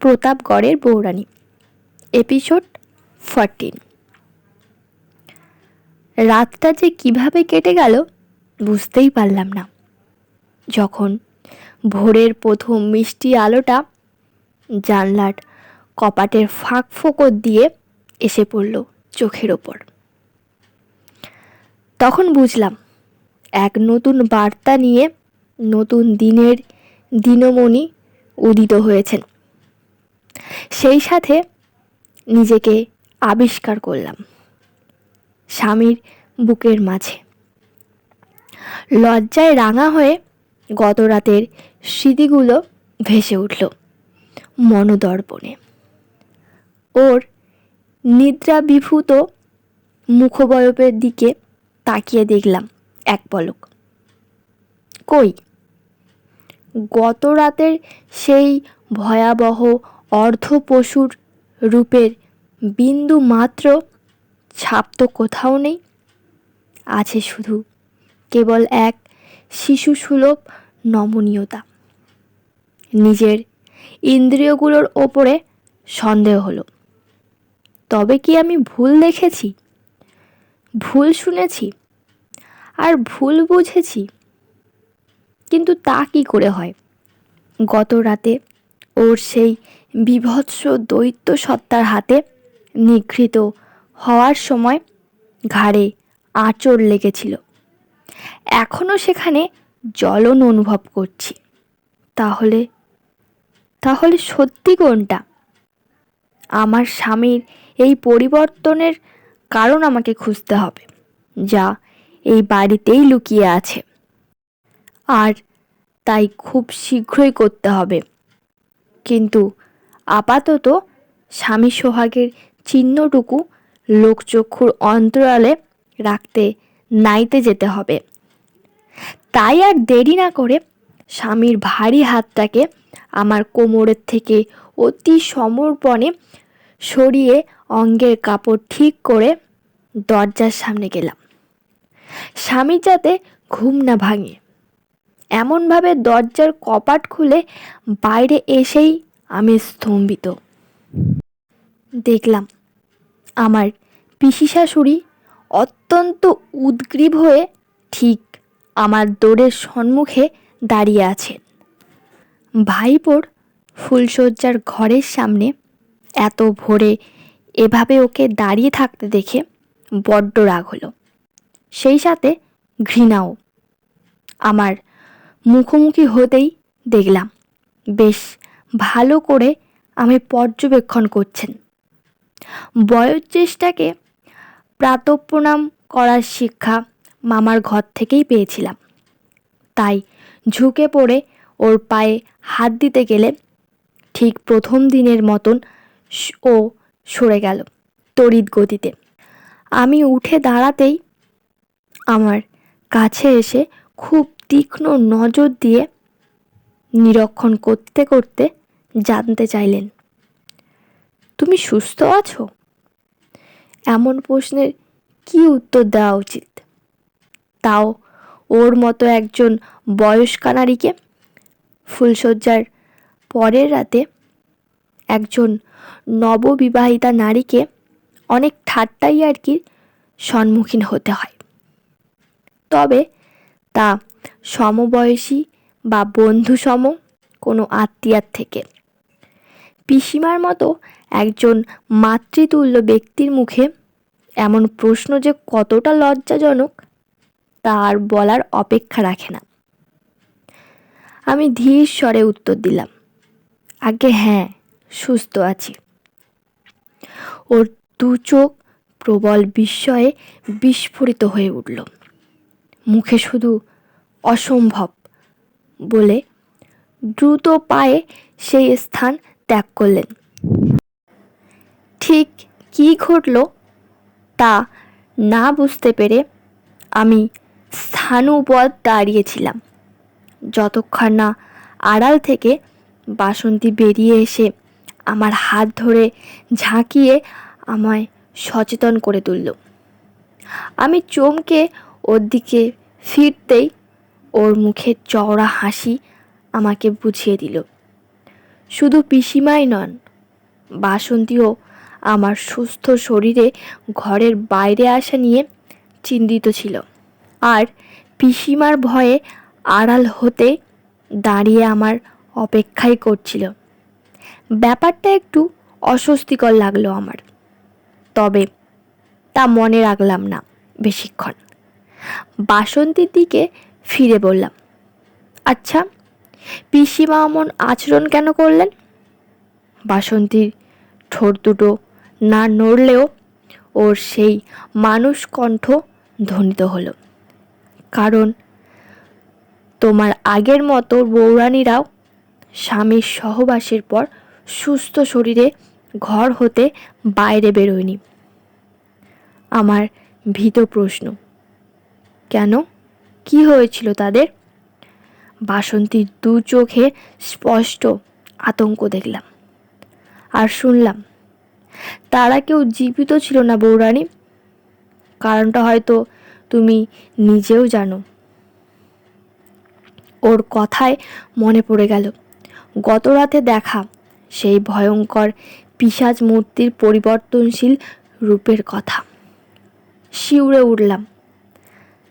প্রতাপগড়ের বৌরানী episode fourteen রাতটা যে কীভাবে কেটে গেল বুঝতেই পারলাম না। যখন ভোরের প্রথম মিষ্টি আলোটা জানলার কপাটের ফাঁক ফোকর দিয়ে এসে পড়ল চোখের ওপর। তখন বুঝলাম, এক নতুন বার্তা নিয়ে নতুন দিনের দিনমণি উদিত হয়েছেন। সেই সাথে নিজেকে আবিষ্কার করলাম স্বামীর বুকের মাঝে। লজ্জায় রাঙা হয়ে গত রাতের স্মৃতিগুলো ভেসে উঠল মনোদর্পণে। ওর নিদ্রা বিভূত মুখবয়বের দিকে তাকিয়ে দেখলাম এক পলক। কই? গত রাতের সেই ভয়াবহ অর্ধপশুর রূপের বিন্দু মাত্র ছাপ তো কোথাও নেই। আছে শুধু কেবল এক শিশু সুলভ নমনীয়তা। নিজের ইন্দ্রিয়গুলোর ওপরে সন্দেহ হলো। তবে কি আমি ভুল দেখেছি? ভুল শুনেছি আর ভুল বুঝেছি। কিন্তু তা কি করে হয়? গত রাতে ওর সেই বিভৎস দৈত্য সত্তার হাতে নিগৃহীত হওয়ার সময় ঘাড়ে আঁচড় লেগেছিল। এখনও সেখানে জ্বলন অনুভব করছি। তাহলে তাহলে সত্যি কোনটা? আমার স্বামীর এই পরিবর্তনের কারণ আমাকে খুঁজতে হবে, যা এই বাড়িতেই লুকিয়ে আছে। আর তাই খুব শীঘ্রই করতে হবে। কিন্তু আপাতত স্বামী সোহাগের চিহ্নটুকু লোকচক্ষুর অন্তরালে রাখতে নাইতে যেতে হবে। তাই আর দেরি না করে স্বামীর ভারী হাতটাকে আমার কোমরের থেকে অতি সমর্পণে সরিয়ে অঙ্গের কাপড় ঠিক করে দরজার সামনে গেলাম। স্বামী যাতে ঘুম না ভাঙে। এমনভাবে দরজার কপাট খুলে বাইরে এসেই আমি স্তম্ভিত। দেখলাম, আমার পিসি শাশুড়ি অত্যন্ত উদ্গ্রীব হয়ে ঠিক আমার দৌড়ের সম্মুখে দাঁড়িয়ে আছেন। ভাইপোর ফুলশয্যার ঘরের সামনে এত ভোরে এভাবে ওকে দাঁড়িয়ে থাকতে দেখে বড্ড রাগ হলো। সেই সাথে ঘৃণাও আমার মুখোমুখি হতেই দেখলাম, বেশ ভালো করে আমি পর্যবেক্ষণ করছেন। বয়োজ্যেষ্ঠাকে প্রাতঃপ্রণাম করার শিক্ষা মামার ঘর থেকেই পেয়েছিলাম। তাই ঝুঁকে পড়ে ওর পায়ে হাত দিতে গেলে ঠিক প্রথম দিনের মতন ও সরে গেল তড়িৎ গতিতে। আমি উঠে দাঁড়াতেই আমার কাছে এসে খুব তীক্ষ্ণ নজর দিয়ে নিরীক্ষণ করতে করতে জানতে চাইলেন। তুমি সুস্থ আছো? এমন প্রশ্নের কি উত্তর দেওয়া উচিত? তাও ওর মতো একজন বয়স্কা নারীকে ফুলশয্যার পরের রাতে একজন নববিবাহিতা নারীকে অনেক ঠাট্টাই আর কি সম্মুখীন হতে হয়। তবে তা সমবয়সী বা বন্ধুসম কোনো আত্মীয়ার থেকে পিসিমার মতো একজন মাতৃতুল্য ব্যক্তির মুখে এমন প্রশ্ন যে কতটা লজ্জাজনক, তার বলার অপেক্ষা রাখে না। আমি ধীর স্বরে উত্তর দিলাম আগে হ্যাঁ সুস্থ আছি। ওর দু চোখ প্রবল বিস্ময়ে বিস্ফোরিত হয়ে উঠল। মুখে শুধু অসম্ভব বলে দ্রুত পায়ে সেই স্থান ত্যাগ করলেন। ঠিক কী ঘটল তা না বুঝতে পেরে আমি স্থানুপদ দাঁড়িয়েছিলাম। যতক্ষণ না আড়াল থেকে বাসন্তী বেরিয়ে এসে আমার হাত ধরে ঝাঁকিয়ে আমায় সচেতন করে তুলল। আমি চমকে ওর দিকে ফিরতেই ওর মুখে চওড়া হাসি আমাকে বুঝিয়ে দিল। শুধু পিসিমাই নন, বাসন্তীও আমার সুস্থ শরীরে ঘরের বাইরে আসা নিয়ে চিন্তিত ছিল। আর পিসিমার ভয়ে আড়াল হতে দাঁড়িয়ে আমার অপেক্ষাই করছিল। ব্যাপারটা একটু অস্বস্তিকর লাগল আমার। তবে তা মনে রাখলাম না বেশিক্ষণ। বাসন্তীর দিকে ফিরে বললাম আচ্ছা পিসিমা অমন আচরণ কেন করলেন? বাসন্তীর ঠোঁট দুটো না নড়লেও ওর সেই মানুষ কণ্ঠ ধ্বনিত হলো। কারণ তোমার আগের মতো বৌরানীরাও স্বামীর সহবাসের পর সুস্থ শরীরে ঘর হতে বাইরে বেরোয়নি। আমার ভীত প্রশ্ন, কেন? কি হয়েছিল তাদের? বাসন্তীর দু চোখে স্পষ্ট আতঙ্ক দেখলাম। আর শুনলাম, তারা কেউ জীবিত ছিল না বৌরানী কারণটা হয়তো তুমি নিজেও জানো। ওর কথায় মনে পড়ে গেল গত রাতে দেখা সেই ভয়ঙ্কর পিসাজ মূর্তির পরিবর্তনশীল রূপের কথা। শিউরে উঠলাম,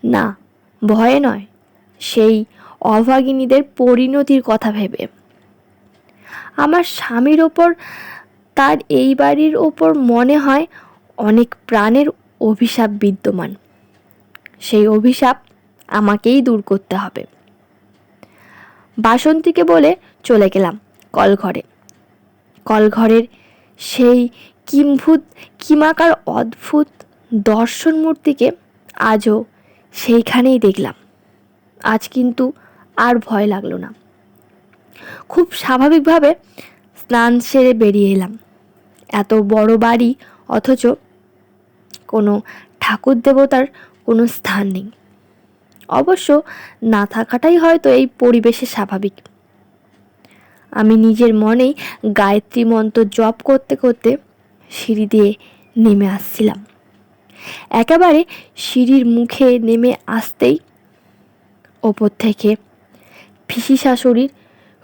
না, ভয়ে নয়, সেই অভাগিনীদের পরিণতির কথা ভেবে। আমার স্বামীর ওপর তার এই বাড়ির ওপর মনে হয় অনেক প্রাণের অভিশাপ বিদ্যমান। সেই অভিশাপ আমাকেই দূর করতে হবে। বাসন্তীকে বলে চলে গেলাম কলঘরে। কলঘরের সেই কিম্ভূত, কিমাকার অদ্ভুত দর্শন মূর্তিকে আজও সেইখানেই দেখলাম। আজ কিন্তু আর ভয় লাগল না। খুব স্বাভাবিকভাবে স্নান সেরে বেরিয়ে এলাম। এত বড় বাড়ি, অথচ কোনো ঠাকুর দেবতার কোনো স্থান নেই। অবশ্য না থাকাটাই হয়তো এই পরিবেশে স্বাভাবিক। আমি নিজের মনেই গায়ত্রী মন্ত্র জপ করতে করতে সিঁড়ি দিয়ে নেমে আসছিলাম। একেবারে সিঁড়ির মুখে নেমে আসতেই ওপর থেকে পিসি শাশুড়ির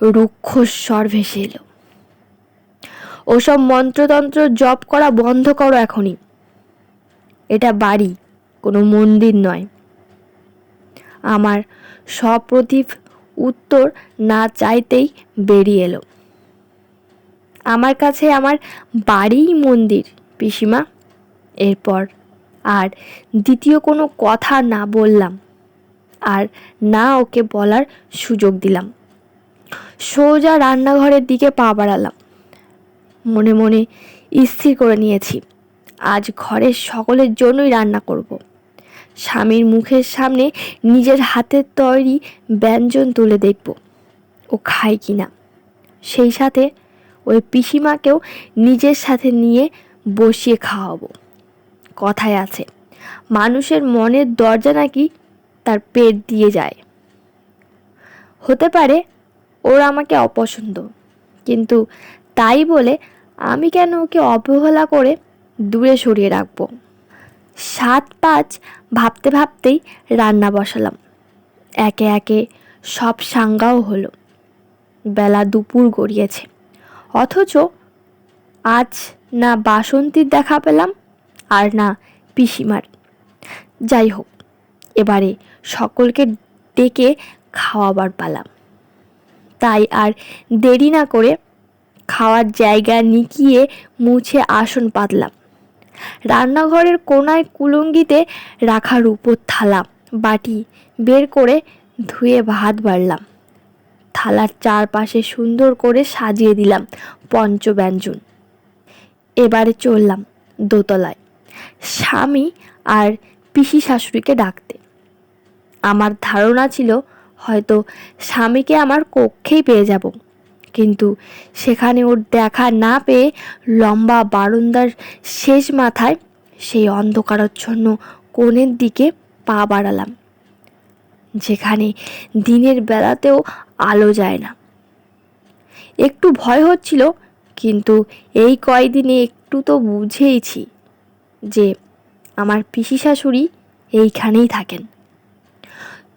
রুক্ষ স্বর ভেসে এলো। ওসব মন্ত্রতন্ত্র জপ করা বন্ধ করো এখনই। এটা বাড়ি, কোনো মন্দির নয়। আমার সপ্রতিভ উত্তর না চাইতেই বেরিয়ে এলো। আমার কাছে আমার বাড়িই মন্দির, পিসিমা। এরপর আর দ্বিতীয় কোনো কথা না বললাম। আর না ওকে বলার সুযোগ দিলাম। সোজা রান্নাঘরের দিকে পা বাড়ালাম। মনে মনে স্থির করে নিয়েছি, আজ ঘরের সকলের জন্যই রান্না করব। স্বামীর মুখের সামনে নিজের হাতের তৈরি ব্যঞ্জন তুলে দেখব, ও খায় কি না। সেই সাথে ওই পিসিমাকেও নিজের সাথে নিয়ে বসিয়ে খাওয়াবো। কথায় আছে, মানুষের মনের দরজা নাকি তার পেট দিয়ে যায়। হতে পারে ওর আমাকে অপছন্দ, কিন্তু তাই বলে আমি কেন ওকে অবহেলা করে দূরে সরিয়ে রাখব? সাত পাঁচ ভাবতে ভাবতেই রান্না বসালাম। একে একে সব সাঙ্গাও হলো। বেলা দুপুর গড়িয়েছে। অথচ আজ না বাসন্তীর দেখা পেলাম আর না পিসিমার। যাই হোক এবারে সকলকে ডেকে খাওয়াবার পালাম তাই আর দেরি না করে খাওয়ার জায়গা নিকিয়ে মুছে আসন পাতলাম। রান্নাঘরের কোনায় কুলঙ্গিতে রাখার উপর থালা, বাটি বের করে ধুয়ে ভাত বাড়লাম। থালার চারপাশে সুন্দর করে সাজিয়ে দিলাম পঞ্চব্যঞ্জন। এবারে চললাম দোতলায়। স্বামী আর পিসি শাশুড়িকে ডাকতে। আমার ধারণা ছিল হয়তো স্বামীকে আমার কক্ষেই পেয়ে যাব। কিন্তু সেখানে ওর দেখা না পেয়ে লম্বা বারান্দার শেষ মাথায় সেই অন্ধকারাচ্ছন্ন কোণের দিকে পা বাড়ালাম, যেখানে দিনের বেলাতেও আলো যায় না। একটু ভয় হচ্ছিল, কিন্তু এই কয়দিনে একটু তো বুঝেইছি যে আমার পিসি শাশুড়ি এইখানেই থাকেন।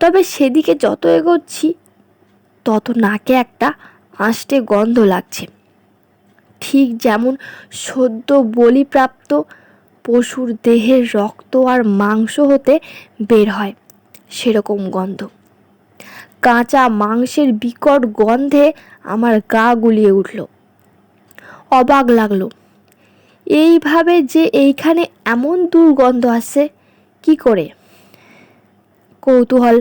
তবে সেদিকে যত এগোচ্ছি, তত নাকে একটা আষ্টে গন্ধ লাগছে। ঠিক যেমন সদ্য বলিপ্রাপ্ত পশুর দেহের রক্ত আর মাংস হতে বের হয়, সেরকম গন্ধ। কাঁচা মাংসের বিকট গন্ধে আমার গা গুলিয়ে উঠল। অবাক লাগল, এইভাবে যে এইখানে এমন দুর্গন্ধ আসছে কি করে? কৌতূহল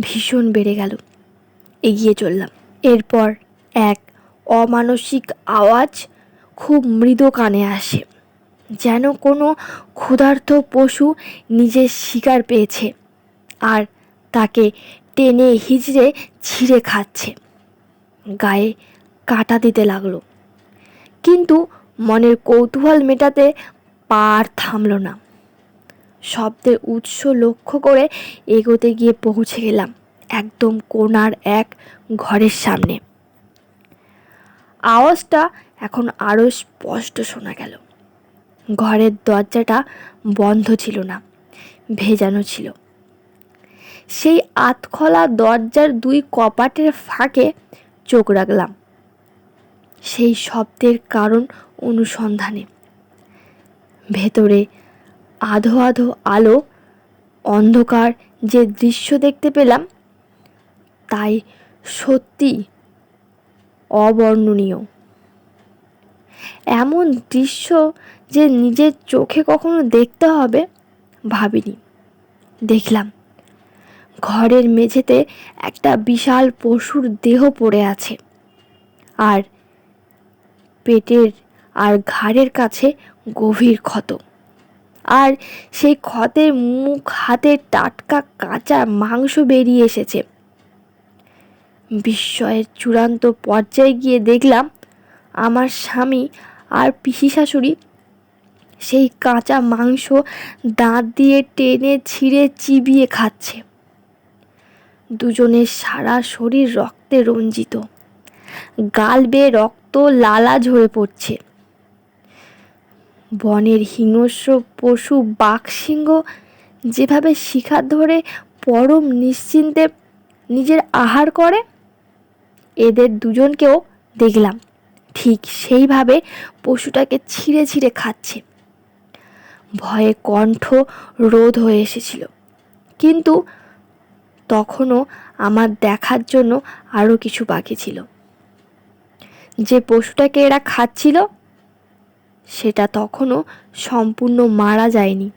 ভীষণ বেড়ে গেল। এগিয়ে চললাম। এরপর এক অমানসিক আওয়াজ খুব মৃদু কানে আসে, যেন কোনো ক্ষুধার্ত পশু নিজের শিকার পেয়েছে আর তাকে টেনে হিজড়ে ছিঁড়ে খাচ্ছে। গায়ে কাটা দিতে লাগল। কিন্তু মনের কৌতূহল মেটাতে পার থামল না। শব্দের উৎস লক্ষ্য করে এগোতে গিয়ে পৌঁছে গেলাম একদম কোনার এক ঘরের সামনে। আওয়াজটা এখন আরও স্পষ্ট শোনা গেল। ঘরের দরজাটা বন্ধ ছিল না, ভেজানো ছিল। সেই আতখোলা দরজার দুই কপাটের ফাঁকে চোখ রাখলাম। সেই শব্দের কারণ অনুসন্ধানে। ভেতরে আধো আধো আলো, অন্ধকার যে দৃশ্য দেখতে পেলাম, তাই সত্যি অবর্ণনীয়। এমন দৃশ্য যে নিজের চোখে কখনো দেখতে হবে ভাবিনি। দেখলাম, ঘরের মেঝেতে একটা বিশাল পশুর দেহ পড়ে আছে আর পেটের আর ঘাড়ের কাছে গভীর ক্ষত। আর সেই ক্ষতের মুখ হাতে টাটকা কাঁচা মাংস বেরিয়ে এসেছে। বিস্ময়ের চূড়ান্ত পর্যায়ে গিয়ে দেখলাম, আমার স্বামী আর পিসি শাশুড়ি সেই কাঁচা মাংস দাঁত দিয়ে টেনে ছিঁড়ে চিবিয়ে খাচ্ছে। দুজনের সারা শরীর রক্তে রঞ্জিত। গাল বেয়ে রক্ত লালা ঝরে পড়ছে। বনের হিংস্র পশু বাঘসিংহ যেভাবে শিখার ধরে পরম নিশ্চিন্তে নিজের আহার করে, এদের দুজনকেও দেখলাম। ঠিক সেইভাবে পশুটাকে ছিঁড়ে ছিঁড়ে খাচ্ছে। ভয়ে কণ্ঠ রোধ হয়ে এসেছিল। কিন্তু তখনও আমার দেখার জন্য আরও কিছু বাকি ছিল। যে পশুটাকে এরা খাচ্ছিল সেটা তখনও সম্পূর্ণ মারা যায়নি।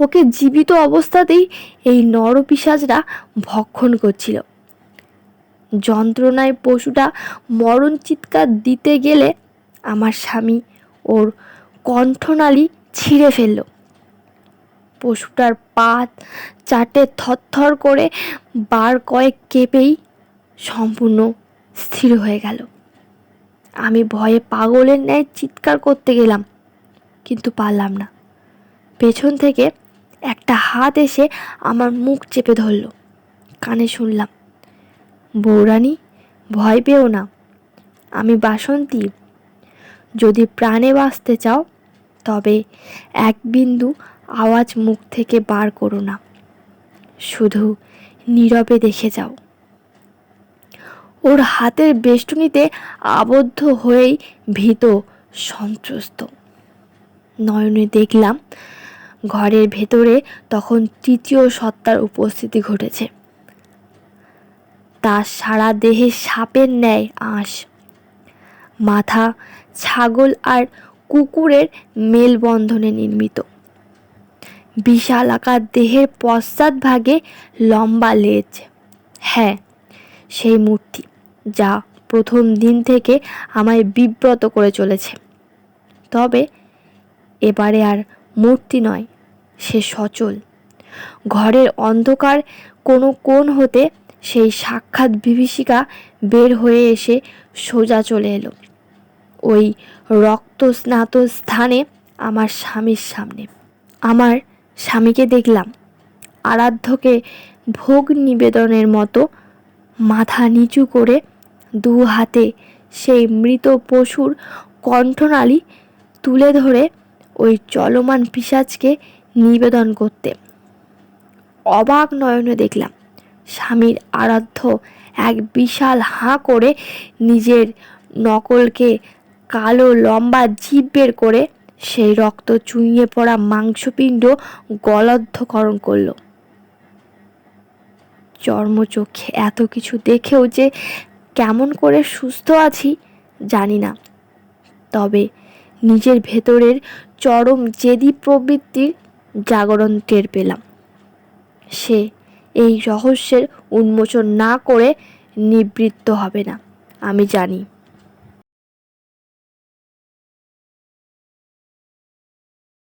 ওকে জীবিত অবস্থাতেই এই নরপিসাজরা ভক্ষণ করছিল। যন্ত্রণায় পশুটা মরণ চিৎকার দিতে গেলে আমার স্বামী ওর কণ্ঠনালী ছিঁড়ে ফেলল। পশুটার পাত চাটে থরথর করে বার কয়েক কেঁপেই সম্পূর্ণ স্থির হয়ে গেল। আমি ভয়ে পাগলের ন্যায় চিৎকার করতে গেলাম, কিন্তু পারলাম না। পেছন থেকে একটা হাত এসে আমার মুখ চেপে ধরল। কানে শুনলাম বৌরানী ভয় পেও না, আমি বাসন্তী। যদি প্রাণে বাঁচতে চাও, তবে এক বিন্দু আওয়াজ মুখ থেকে বার করো না। শুধু নীরবে দেখে যাও। ওর হাতের বেষ্টনীতে আবদ্ধ হয়েই ভীত, সন্ত্রস্ত। নয়নে দেখলাম, ঘরের ভেতরে তখন তৃতীয় সত্তার উপস্থিতি ঘটেছে। তার সারা দেহে সাপের ন্যায় আঁশ। মাথা, ছাগল আর কুকুরের মেলবন্ধনে নির্মিত। বিশাল আকার দেহের পশ্চাৎভাগে লম্বা লেজ। হ্যাঁ সেই মূর্তি। যা প্রথম দিন থেকে আমায় বিব্রত করে চলেছে। তবে এবারে আর মূর্তি নয়, সে সচল। ঘরের অন্ধকার কোনো কোণ হতে সেই সাক্ষাৎ বিভীষিকা বের হয়ে এসে সোজা চলে এলো। ওই রক্ত স্নাত স্থানে আমার স্বামীর সামনে। আমার স্বামীকে দেখলাম। আরাধ্যকে ভোগ নিবেদনের মতো মাথা নিচু করে দু হাতে সেই মৃত পশুর কণ্ঠনালী তুলে ধরে ওই চলমান পিসাজকে নিবেদন করতে। অবাক নয়নে দেখলাম, স্বামীর আরাধ্য এক বিশাল হাঁ করে নিজের নকলকে কালো লম্বা জিভ বের করে সেই রক্ত চুইয়ে পড়া মাংসপিণ্ড গলদ্ধকরণ করল। চর্মচোখে এত কিছু দেখেও যে কেমন করে সুস্থ আছি জানি না। তবে নিজের ভেতরের চরম জেদি প্রবৃত্তির জাগরণ টের পেলাম। সে এই রহস্যের উন্মোচন না করে নিবৃত্ত হবে না, আমি জানি।